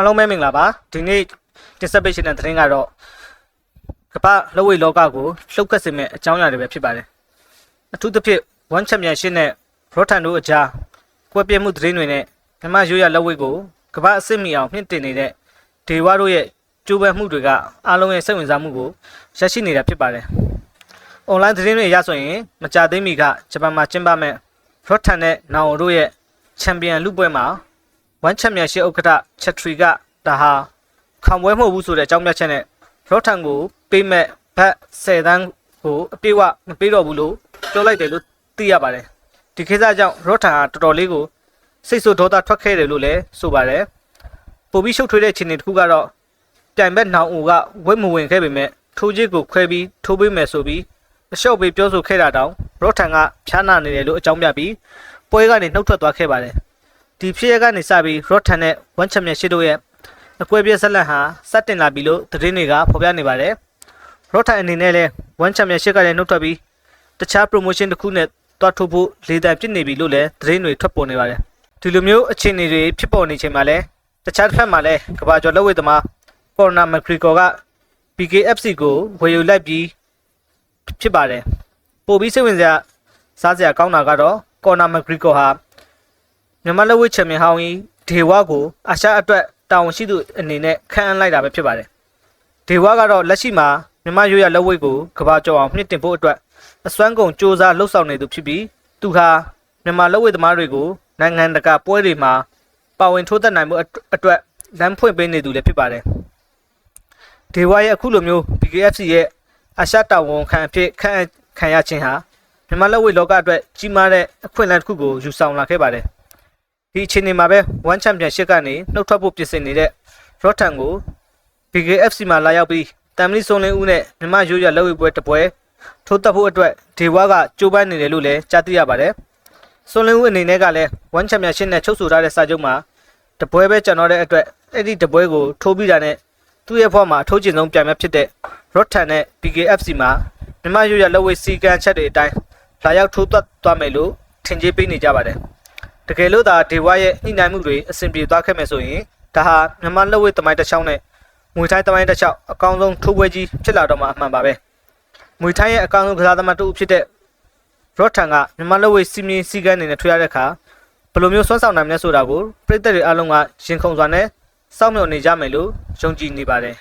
အားလုံးပဲမင်္ဂလာပါဒီနေ့တင်ဆက်ပေးရှင်တဲ့သတင်းကတော့ကမ္ဘာလက်ဝိတ်လောကကိုလှုပ်ခတ်စေမဲ့အကြောင်းအရာတွေပဲဖြစ်ပါတယ်အထူးသဖြင့် One Championship နဲ့ Rotan တို့အကြားကွဲပြဲမှုသတင်းတွေနဲ့မြန်မာရိုးရလက်ဝိတ်ကိုကမ္ဘာအဆင့်မီအောင်မြင့်တင်နေတဲ့ဒေဝါတို့ရဲ့ကြိုးပမ်းမှုတွေကအားလုံးရဲ့စိတ်ဝင်စားမှုကိုရရှိနေတာဖြစ်ပါတယ်။ online သတင်းတွေအရဆိုရင်မကြသေးမီကဂျပန်မှာကျင်းပမဲ့ Rotan နဲ့ Nao တို့ရဲ့ချန်ပီယံလူပွဲမှာ ဝမ်ချန်ပီယံရှစ်ဥက္ကဋ္ဌချက်ထရီကဒါဟာခံပွဲမဟုတ်ဘူးဆိုတဲ့အကြောင်းပြချက်နဲ့ရော့ထန်ကိုပေးမဲ့ဘတ်10တန်းကိုအပြည့်အဝမပေးတော့ဘူးလို့ပြောလိုက်တယ်လို့သိရပါတယ်ဒီကိစ္စကြောင့်ရော့ထန်ဟာတော်တော်လေးကိုစိတ်ဆိုးဒေါသထွက်ခဲ့တယ်လို့လည်းဆိုပါတယ်ပိုပြီးရှုပ်ထွေးတဲ့အခြေအနေတစ်ခုကတော့တိုင်ဘက်နောင်ဦးကဝက်မဝင်ခဲ့ပေမဲ့ထိုးကြီးကိုခွဲပြီးထိုးပေးမယ်ဆိုပြီးအလျှော့ပေးပြောဆိုခဲ့တာတောင်ရော့ထန်ကဖြားနာနေတယ်လို့အကြောင်းပြပြီးပွဲကနေနှုတ်ထွက်သွားခဲ့ပါတယ် ဒီဖြစ်ရကနေစပြီး Rotten နဲ့ One Championship တို့ရဲ့အကွဲပြဲဆက်လက်ဟာစတင်လာပြီလို့သတင်းတွေကဖော်ပြနေပါတယ်။ Rotten အနေနဲ့လည်း One Championship ကလည်းနှုတ်ထွက်ပြီးတခြား promotion တစ်ခုနဲ့တွားထိုးဖို့လေတံပြစ်နေပြီလို့လည်းသတင်းတွေထွက်ပေါ်နေပါတယ်။ဒီလိုမျိုးအခြေအနေတွေဖြစ်ပေါ်နေချိန်မှာလည်းတခြားတစ်ဖက်မှာလည်းကမ္ဘာကျော်လက်ဝှေ့သမား Conor McGregor က PKFC ကိုဝယ်ယူလိုက်ပြီးဖြစ်ပါတယ်။ပိုပြီးစိတ်ဝင်စားစားစရာကောင်းတာကတော့ Conor McGregor ဟာ မြန်မာလက်ဝှေ့ချန်ပီယံဟောင်းကြီးဒေဝါကိုအာရှအတွက်တာဝန်ရှိသူအနေနဲ့ခန့်အပ်လိုက်တာပဲဖြစ်ပါတယ်။ဒေဝါကတော့လက်ရှိမှာမြန်မာရိုးရလက်ဝှေ့ကိုကဘာကျော်အောင်မြင့်တင်ဖို့အတွက်အစွမ်းကုန်စ조사လှုပ်ဆောင်နေသူဖြစ်ပြီးသူဟာမြန်မာလက်ဝှေ့သမားတွေကိုနိုင်ငံတကာပွဲတွေမှာပါဝင်ထိုးသက်နိုင်မှုအတွက်လမ်းဖွင့်ပေးနေသူလည်းဖြစ်ပါတယ်။ဒေဝါရဲ့အခုလိုမျိုး BKFC ရဲ့အာရှတာဝန်ခံအဖြစ်ခန့်အပ်ခံရခြင်းဟာမြန်မာလက်ဝှေ့လောကအတွက်ကြီးမားတဲ့အခွင့်အလမ်းတစ်ခုကိုယူဆောင်လာခဲ့ပါတယ်။ ဒီအချိန်မှာပဲ One Championship ကနေနှုတ်ထွက်ဖို့ပြင်ဆင်နေတဲ့ Rotten ကို BKFC မှာလာရောက်ပြီးတမ်မလီစုံလင်းဦးနဲ့မြမရိုးရလက်ဝဲပွဲတစ်ပွဲထိုးတက်ဖို့အတွက်ဒေဝါကကြိုးပမ်းနေတယ်လို့လည်းကြားသိရပါတယ်။စုံလင်းဦးအနေနဲ့ကလည်း One Championship နဲ့ချုပ်ဆိုထားတဲ့စာချုပ်မှာတပွဲပဲကျွန်တော်တဲ့အတွက်အဲ့ဒီတပွဲကိုထိုးပြီးတာနဲ့သူ့ရဲ့ဖောက်မှာအထိုးကျင်ဆုံးပြန်မဲ့ဖြစ်တဲ့ Rotten နဲ့ BKFC မှာမြမရိုးရလက်ဝဲစီကံချက်တွေအတိုင်းလာရောက်ထိုးတက်သွားမယ်လို့ထင်ကြေးပေးနေကြပါတယ်။ တကယ်လို့သာဒေဝရဲ့ညှိနှိုင်းမှုတွေအဆင်ပြေသွားခဲ့မယ်ဆိုရင်ဒါဟာမြန်မာလက်ဝဲတမိုင်းတစ်ချောင်းနဲ့မွေထိုင်းတမိုင်းတစ်ချောင်းအကောင်းဆုံးထိုးပွဲကြီးဖြစ်လာတော့မှအမှန်ပါပဲမွေထိုင်းရဲ့အကောင်းဆုံးကစားသမားတစ်ဦးဖြစ်တဲ့ရော့ထန်ကမြန်မာလက်ဝဲစီမင်းစီကန်းနေနဲ့ထွေရတဲ့အခါဘယ်လိုမျိုးစွမ်းဆောင်နိုင်မလဲဆိုတာကိုပြည်သက်တွေအားလုံးကရင်ခုန်စွာနဲ့စောင့်မျှော်နေကြမယ်လို့ယုံကြည်နေပါတယ်